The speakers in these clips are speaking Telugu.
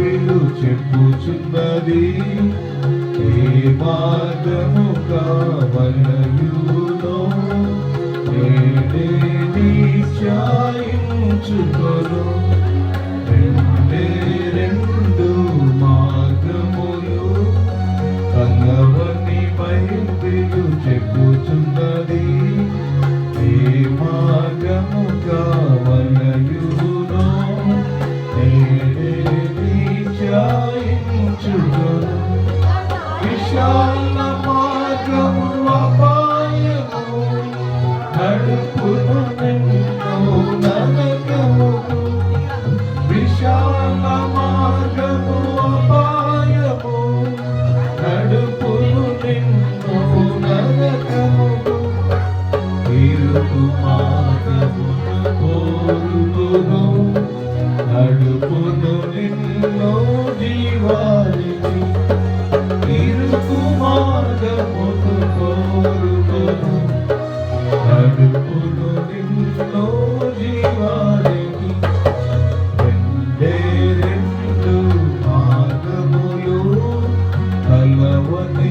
చెప్పుచున్నది ఏ మార్గము కావలయునో నేనే నిశ్చయించుకొను. రెండే రెండు మార్గములు కలవని బైబిలు చెప్పుచున్నది నడుపును నిన్ను జీవానికి ఇరుకు మార్గమును కోరుదును నడుపును నిన్ను జీవానికి రెండే రెండు మార్గములు కలవని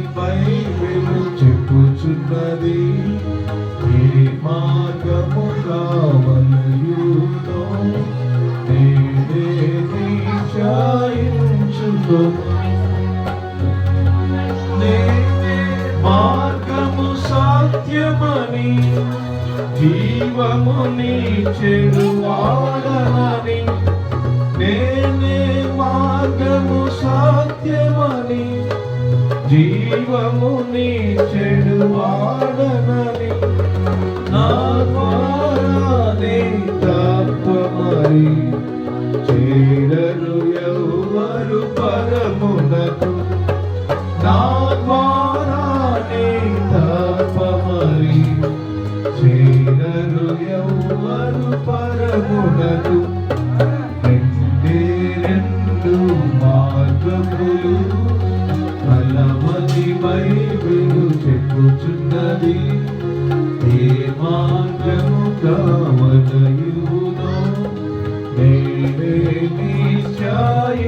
చెప్పుచున్నది. ఏ నిశ్చయించుకొను. నేనే మార్గము సత్యమని జీవముని చెడు వాడనని నేనే మార్గము సత్యమని జీవముని చెడు వాడనని నా మార్గములు బైబిలు చెప్పుచున్నది. ఏ మార్గము కావలయునో నేనే నిశ్చయించుకును.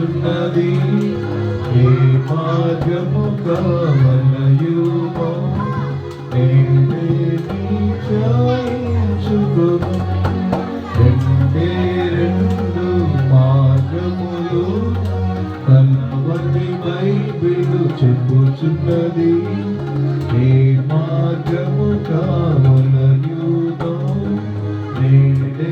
తెరువు ఏ మార్గము కావలయుమో రెండే రెండు మార్గములు కలవని బైబిలు చెప్పుచున్నది ఏ మార్గము కావలయునో నేనే